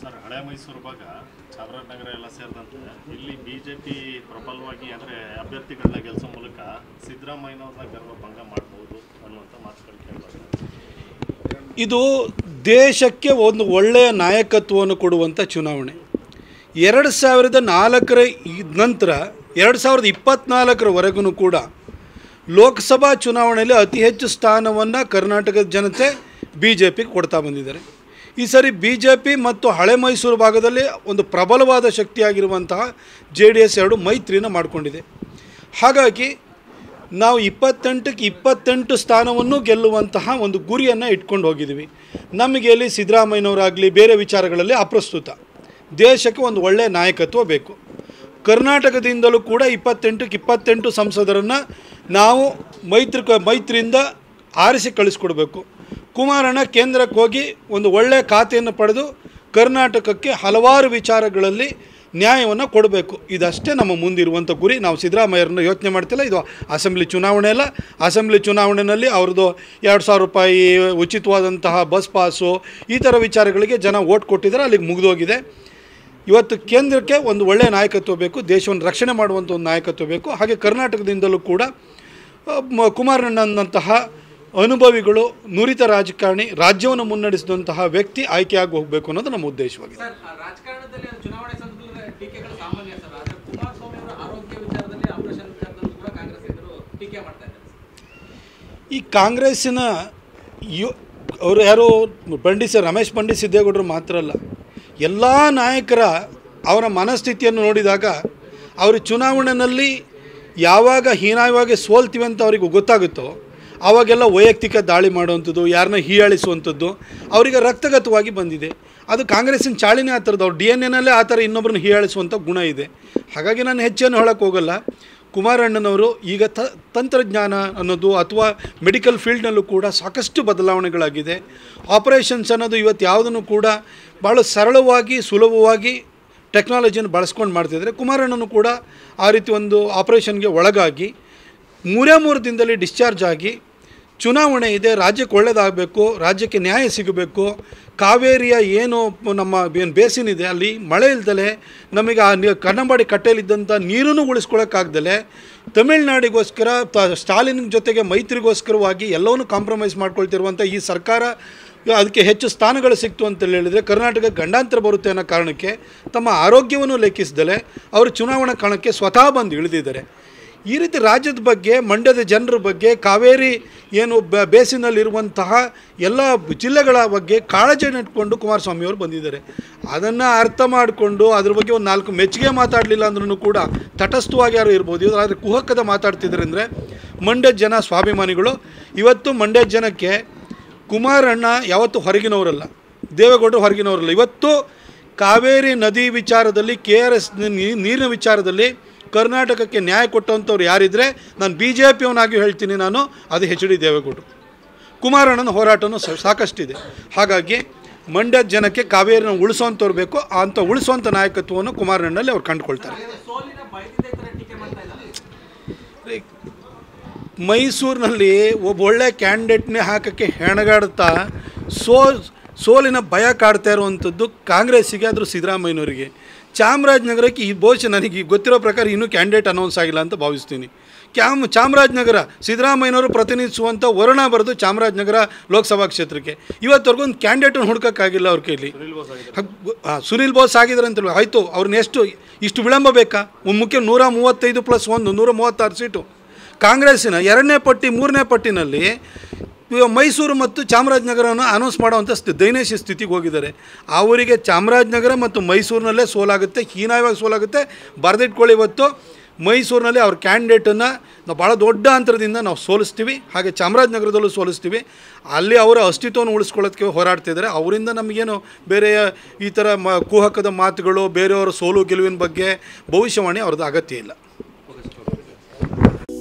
Sir, ಹಳೆ ಮೈಸೂರು ಭಾಗ ಚಾಮರಾಜನಗರ ಎಲ್ಲ ಸೇರಿದಂತೆ, ಇಲ್ಲಿ ಬಿಜೆಪಿ ಪ್ರಬಲವಾಗಿ ಅಂದರೆ ಅಭ್ಯರ್ಥಿಗಳನ್ನ ಗೆಲ್ಲಿಸೋ ಮೂಲಕ ಸಿದ್ದರಾಮಯ್ಯನವ್ರನ್ನ ಗರ್ವ ಭಂಗ ಮಾಡಬಹುದು ಅನ್ನುವಂಥ ಮಾತುಗಳು ಕೇಳಬಹುದು ಇದು. ದೇಶಕ್ಕೆ ಒಂದು ಒಳ್ಳೆಯ ನಾಯಕತ್ವವನ್ನು ಕೊಡುವಂಥ ಚುನಾವಣೆ. ಎರಡು ಸಾವಿರದ ನಾಲ್ಕರ ನಂತರ, ಎರಡು ಸಾವಿರದ ಇಪ್ಪತ್ತ್ನಾಲ್ಕರವರೆಗೂ ಕೂಡ ಲೋಕಸಭಾ ಚುನಾವಣೆಯಲ್ಲಿ ಅತಿ ಹೆಚ್ಚು ಸ್ಥಾನವನ್ನು ಕರ್ನಾಟಕದ ಜನತೆ ಬಿ ಜೆ ಪಿಗೆ ಕೊಡ್ತಾ ಬಂದಿದ್ದಾರೆ. ಈ ಸರಿ ಬಿ ಜೆ ಪಿ ಮತ್ತು ಹಳೆ ಮೈಸೂರು ಭಾಗದಲ್ಲಿ ಒಂದು ಪ್ರಬಲವಾದ ಶಕ್ತಿಯಾಗಿರುವಂತಹ ಜೆ ಡಿ ಎಸ್ ಎರಡು ಮೈತ್ರಿನ ಮಾಡಿಕೊಂಡಿದೆ. ಹಾಗಾಗಿ ನಾವು ಇಪ್ಪತ್ತೆಂಟಕ್ಕೆ ಇಪ್ಪತ್ತೆಂಟು ಸ್ಥಾನವನ್ನು ಗೆಲ್ಲುವಂತಹ ಒಂದು ಗುರಿಯನ್ನು ಇಟ್ಕೊಂಡು ಹೋಗಿದ್ದೀವಿ. ನಮಗೆ ಇಲ್ಲಿ ಸಿದ್ದರಾಮಯ್ಯನವರಾಗಲಿ ಬೇರೆ ವಿಚಾರಗಳಲ್ಲಿ ಅಪ್ರಸ್ತುತ. ದೇಶಕ್ಕೆ ಒಂದು ಒಳ್ಳೆಯ ನಾಯಕತ್ವ ಬೇಕು. ಕರ್ನಾಟಕದಿಂದಲೂ ಕೂಡ ಇಪ್ಪತ್ತೆಂಟಕ್ಕೆ ಇಪ್ಪತ್ತೆಂಟು ಸಂಸದರನ್ನು ನಾವು ಮೈತ್ರಿ ಮೈತ್ರಿಯಿಂದ ಆರಿಸಿ ಕಳಿಸ್ಕೊಡ್ಬೇಕು. ಕುಮಾರಣ್ಣ ಕೇಂದ್ರಕ್ಕೆ ಹೋಗಿ ಒಂದು ಒಳ್ಳೆಯ ಖಾತೆಯನ್ನು ಪಡೆದು ಕರ್ನಾಟಕಕ್ಕೆ ಹಲವಾರು ವಿಚಾರಗಳಲ್ಲಿ ನ್ಯಾಯವನ್ನು ಕೊಡಬೇಕು. ಇದಷ್ಟೇ ನಮ್ಮ ಮುಂದಿರುವಂಥ ಗುರಿ. ನಾವು ಸಿದ್ದರಾಮಯ್ಯರನ್ನ ಯೋಚನೆ ಮಾಡ್ತಿಲ್ಲ. ಇದು ಅಸೆಂಬ್ಲಿ ಚುನಾವಣೆ ಅಲ್ಲ. ಅಸೆಂಬ್ಲಿ ಚುನಾವಣೆಯಲ್ಲಿ ಅವ್ರದ್ದು ಎರಡು ಸಾವಿರ ರೂಪಾಯಿ ಉಚಿತವಾದಂತಹ ಬಸ್ ಪಾಸು, ಈ ಥರ ವಿಚಾರಗಳಿಗೆ ಜನ ಓಟ್ ಕೊಟ್ಟಿದ್ದಾರೆ. ಅಲ್ಲಿಗೆ ಮುಗಿದೋಗಿದೆ. ಇವತ್ತು ಕೇಂದ್ರಕ್ಕೆ ಒಂದು ಒಳ್ಳೆಯ ನಾಯಕತ್ವ ಬೇಕು. ದೇಶವನ್ನು ರಕ್ಷಣೆ ಮಾಡುವಂಥ ಒಂದು ನಾಯಕತ್ವ ಬೇಕು. ಹಾಗೆ ಕರ್ನಾಟಕದಿಂದಲೂ ಕೂಡ ಕುಮಾರಣ್ಣನಂತಹ ಅನುಭವಿಗಳು ನುರಿತ ರಾಜಕಾರಣಿ ರಾಜ್ಯವನ್ನು ಮುನ್ನಡೆಸಿದಂತಹ ವ್ಯಕ್ತಿ ಆಯ್ಕೆಯಾಗಿ ಹೋಗಬೇಕು ಅನ್ನೋದು ನಮ್ಮ ಉದ್ದೇಶವಾಗಿದೆ. ಈ ಕಾಂಗ್ರೆಸ್ಸಿನ ಯು ಅವರು ಯಾರು ಬಂಡಿಸ ರಮೇಶ್ ಬಂಡಿ ಸಿದ್ದೇಗೌಡರು ಮಾತ್ರ ಅಲ್ಲ ಎಲ್ಲ ನಾಯಕರ ಅವರ ಮನಸ್ಥಿತಿಯನ್ನು ನೋಡಿದಾಗ ಅವರು ಚುನಾವಣೆಯಲ್ಲಿ ಯಾವಾಗ ಹೀನಾಯವಾಗಿ ಸೋಲ್ತೀವಿ ಅಂತ ಅವರಿಗೆ ಗೊತ್ತಾಗುತ್ತೋ ಆವಾಗೆಲ್ಲ ವೈಯಕ್ತಿಕ ದಾಳಿ ಮಾಡುವಂಥದ್ದು, ಯಾರನ್ನ ಹೀಯಾಳಿಸುವಂಥದ್ದು, ಅವರಿಗೆ ರಕ್ತಗತವಾಗಿ ಬಂದಿದೆ. ಅದು ಕಾಂಗ್ರೆಸ್ಸಿನ ಚಾಳಿನೇ ಆ ಥರದ್ದು. ಅವ್ರು ಡಿ ಎನ್ ಎನಲ್ಲೇ ಆ ಥರ ಇನ್ನೊಬ್ಬರನ್ನ ಹೀಯಾಳಿಸುವಂಥ ಗುಣ ಇದೆ. ಹಾಗಾಗಿ ನಾನು ಹೆಚ್ಚೇನು ಹೇಳೋಕ್ಕೆ ಹೋಗಲ್ಲ. ಕುಮಾರಣ್ಣನವರು ಈಗ ತ, ತಂತ್ರಜ್ಞಾನ ಅನ್ನೋದು ಅಥವಾ ಮೆಡಿಕಲ್ ಫೀಲ್ಡ್ನಲ್ಲೂ ಕೂಡ ಸಾಕಷ್ಟು ಬದಲಾವಣೆಗಳಾಗಿದೆ. ಆಪರೇಷನ್ಸ್ ಅನ್ನೋದು ಇವತ್ತು ಯಾವುದನ್ನು ಕೂಡ ಭಾಳ ಸರಳವಾಗಿ, ಸುಲಭವಾಗಿ ಟೆಕ್ನಾಲಜಿಯನ್ನು ಬಳಸ್ಕೊಂಡು ಮಾಡ್ತಿದ್ರೆ ಕುಮಾರಣ್ಣನು ಕೂಡ ಆ ರೀತಿ ಒಂದು ಆಪರೇಷನ್ಗೆ ಒಳಗಾಗಿ ಮೂರೇ ಮೂರು ದಿನದಲ್ಲಿ ಡಿಸ್ಚಾರ್ಜ್ ಆಗಿ ಚುನಾವಣೆ ಇದೆ, ರಾಜ್ಯಕ್ಕೆ ಒಳ್ಳೆಯದಾಗಬೇಕು ರಾಜ್ಯಕ್ಕೆ ನ್ಯಾಯ ಸಿಗಬೇಕು, ಕಾವೇರಿಯ ಏನು ನಮ್ಮ ಏನು ಬೇಸಿನ್ ಇದೆ, ಅಲ್ಲಿ ಮಳೆ ಇಲ್ದಲೆ ನಮಗೆ ಆ ಕನ್ನಂಬಾಡಿ ಕಟ್ಟೆಯಲ್ಲಿದ್ದಂಥ ನೀರನ್ನು ಉಳಿಸ್ಕೊಳ್ಳೋಕ್ಕಾಗ್ದಲೆ ತಮಿಳ್ನಾಡಿಗೋಸ್ಕರ, ತ, ಸ್ಟಾಲಿನ್ ಜೊತೆಗೆ ಮೈತ್ರಿಗೋಸ್ಕರವಾಗಿ ಎಲ್ಲವನ್ನೂ ಕಾಂಪ್ರಮೈಸ್ ಮಾಡ್ಕೊಳ್ತಿರುವಂಥ ಈ ಸರ್ಕಾರ, ಅದಕ್ಕೆ ಹೆಚ್ಚು ಸ್ಥಾನಗಳು ಸಿಕ್ತು ಅಂತೇಳಿ ಹೇಳಿದರೆ ಕರ್ನಾಟಕ ಗಂಡಾಂತರ ಬರುತ್ತೆ ಅನ್ನೋ ಕಾರಣಕ್ಕೆ ತಮ್ಮ ಆರೋಗ್ಯವನ್ನು ಲೆಕ್ಕಿಸದಲೆ ಅವರು ಚುನಾವಣಾ ಕಾರಣಕ್ಕೆ ಸ್ವತಃ ಬಂದು ಇಳಿದಿದ್ದಾರೆ. ಈ ರೀತಿ ರಾಜ್ಯದ ಬಗ್ಗೆ, ಮಂಡ್ಯದ ಜನರ ಬಗ್ಗೆ, ಕಾವೇರಿ ಏನು ಬ ಬೇಸಿನಲ್ಲಿರುವಂತಹ ಎಲ್ಲ ಜಿಲ್ಲೆಗಳ ಬಗ್ಗೆ ಕಾಳಜಿಯನ್ನು ಇಟ್ಕೊಂಡು ಕುಮಾರಸ್ವಾಮಿಯವರು ಬಂದಿದ್ದಾರೆ. ಅದನ್ನು ಅರ್ಥ ಮಾಡಿಕೊಂಡು ಅದ್ರ ಬಗ್ಗೆ ಒಂದು ನಾಲ್ಕು ಮೆಚ್ಚುಗೆ ಮಾತಾಡಲಿಲ್ಲ ಅಂದ್ರೂ ಕೂಡ ತಟಸ್ಥವಾಗಿ ಯಾರು ಇರ್ಬೋದು ಆದರೆ ಕುಹಕದ ಮಾತಾಡ್ತಿದ್ದಾರೆ ಅಂದರೆ ಮಂಡ್ಯದ ಜನ ಸ್ವಾಭಿಮಾನಿಗಳು. ಇವತ್ತು ಮಂಡ್ಯದ ಜನಕ್ಕೆ ಕುಮಾರಣ್ಣ ಯಾವತ್ತೂ ಹೊರಗಿನವರಲ್ಲ, ದೇವೇಗೌಡರು ಹೊರಗಿನವರಲ್ಲ. ಇವತ್ತು ಕಾವೇರಿ ನದಿ ವಿಚಾರದಲ್ಲಿ, ಕೆ ಆರ್ ಎಸ್ ನೀರಿನ ವಿಚಾರದಲ್ಲಿ ಕರ್ನಾಟಕಕ್ಕೆ ನ್ಯಾಯ ಕೊಟ್ಟಂಥವ್ರು ಯಾರಿದ್ರೆ ನಾನು ಬಿ ಜೆ ಪಿಯವನಾಗಿ ಹೇಳ್ತೀನಿ ನಾನು, ಅದು ಎಚ್ ಡಿ ದೇವೇಗೌಡರು. ಕುಮಾರಣ್ಣನ ಹೋರಾಟವೂ ಸಾಕಷ್ಟಿದೆ. ಹಾಗಾಗಿ ಮಂಡ್ಯದ ಜನಕ್ಕೆ ಕಾವೇರಿನ ಉಳಿಸೋಂಥವ್ರು ಬೇಕು, ಅಂಥ ಉಳಿಸುವಂಥ ನಾಯಕತ್ವವನ್ನು ಕುಮಾರಣ್ಣನಲ್ಲಿ ಅವ್ರು ಕಂಡುಕೊಳ್ತಾರೆ. ಮೈಸೂರಿನಲ್ಲಿ ಒಬ್ಬ ಒಳ್ಳೆ ಕ್ಯಾಂಡಿಡೇಟ್ನೇ ಹಾಕೋಕ್ಕೆ ಹೆಣಗಾಡ್ತಾ ಸೋ, ಸೋಲಿನ ಭಯ ಕಾಡ್ತಾ ಇರುವಂಥದ್ದು ಕಾಂಗ್ರೆಸ್ಸಿಗೆ ಆದರೂ ಸಿದ್ದರಾಮಯ್ಯನವರಿಗೆ. ಚಾಮರಾಜನಗರಕ್ಕೆ ಈ ಬಹುಶಃ ನನಗೆ ಗೊತ್ತಿರೋ ಪ್ರಕಾರ ಇನ್ನೂ ಕ್ಯಾಂಡಿಡೇಟ್ ಅನೌನ್ಸ್ ಆಗಿಲ್ಲ ಅಂತ ಭಾವಿಸ್ತೀನಿ. ಕ್ಯಾಮ್ ಚಾಮರಾಜನಗರ ಸಿದ್ದರಾಮಯ್ಯನವರು ಪ್ರತಿನಿಧಿಸುವಂಥ ವರ್ಣ ಬರೆದು ಚಾಮರಾಜನಗರ ಲೋಕಸಭಾ ಕ್ಷೇತ್ರಕ್ಕೆ. ಇವತ್ತವರೆಗೂ ಒಂದು ಕ್ಯಾಂಡಿಡೇಟನ್ನು ಹುಡ್ಕೋಕ್ಕಾಗಿಲ್ಲ ಅವ್ರ ಕೈಲಿ. ಹಾಂ ಸುನಿಲ್ ಬೋಸ್ ಆಗಿದ್ದಾರೆ ಅಂತ ಆಯಿತು ಅವ್ರನ್ನ ಎಷ್ಟು ಇಷ್ಟು ವಿಳಂಬ ಬೇಕಾ? ಒಂದು ಮುಖ್ಯ ನೂರ ಮೂವತ್ತೈದು ಪ್ಲಸ್ ಒಂದು ನೂರ ಮೂವತ್ತಾರು ಸೀಟು. ಕಾಂಗ್ರೆಸ್ಸಿನ ಎರಡನೇ ಪಟ್ಟಿ ಮೂರನೇ ಪಟ್ಟಿನಲ್ಲಿ ಮೈಸೂರು ಮತ್ತು ಚಾಮರಾಜನಗರವನ್ನು ಅನೌನ್ಸ್ ಮಾಡುವಂಥ ಸ್ಥಿ, ದೈನೇಶ ಸ್ಥಿತಿಗೆ ಹೋಗಿದ್ದಾರೆ. ಅವರಿಗೆ ಚಾಮರಾಜನಗರ ಮತ್ತು ಮೈಸೂರಿನಲ್ಲೇ ಸೋಲಾಗುತ್ತೆ, ಹೀನಾಯವಾಗಿ ಸೋಲಾಗುತ್ತೆ. ಬರೆದಿಟ್ಕೊಳ್ಳಿ ಇವತ್ತು. ಮೈಸೂರಿನಲ್ಲಿ ಅವ್ರ ಕ್ಯಾಂಡಿಡೇಟನ್ನು ನಾವು ಭಾಳ ದೊಡ್ಡ ಅಂತರದಿಂದ ನಾವು ಸೋಲಿಸ್ತೀವಿ. ಹಾಗೆ ಚಾಮರಾಜನಗರದಲ್ಲೂ ಸೋಲಿಸ್ತೀವಿ. ಅಲ್ಲಿ ಅವರ ಅಸ್ತಿತ್ವವನ್ನು ಉಳಿಸ್ಕೊಳ್ಳೋದಕ್ಕೆ ಹೋರಾಡ್ತಿದ್ದಾರೆ ಅವರಿಂದ ನಮಗೇನು ಬೇರೆ ಈ ಥರ ಮ, ಕುಹಕದ ಮಾತುಗಳು, ಬೇರೆಯವರ ಸೋಲು ಗೆಲುವಿನ ಬಗ್ಗೆ ಭವಿಷ್ಯವಾಣಿ ಅವ್ರದ್ದು ಅಗತ್ಯ ಇಲ್ಲ.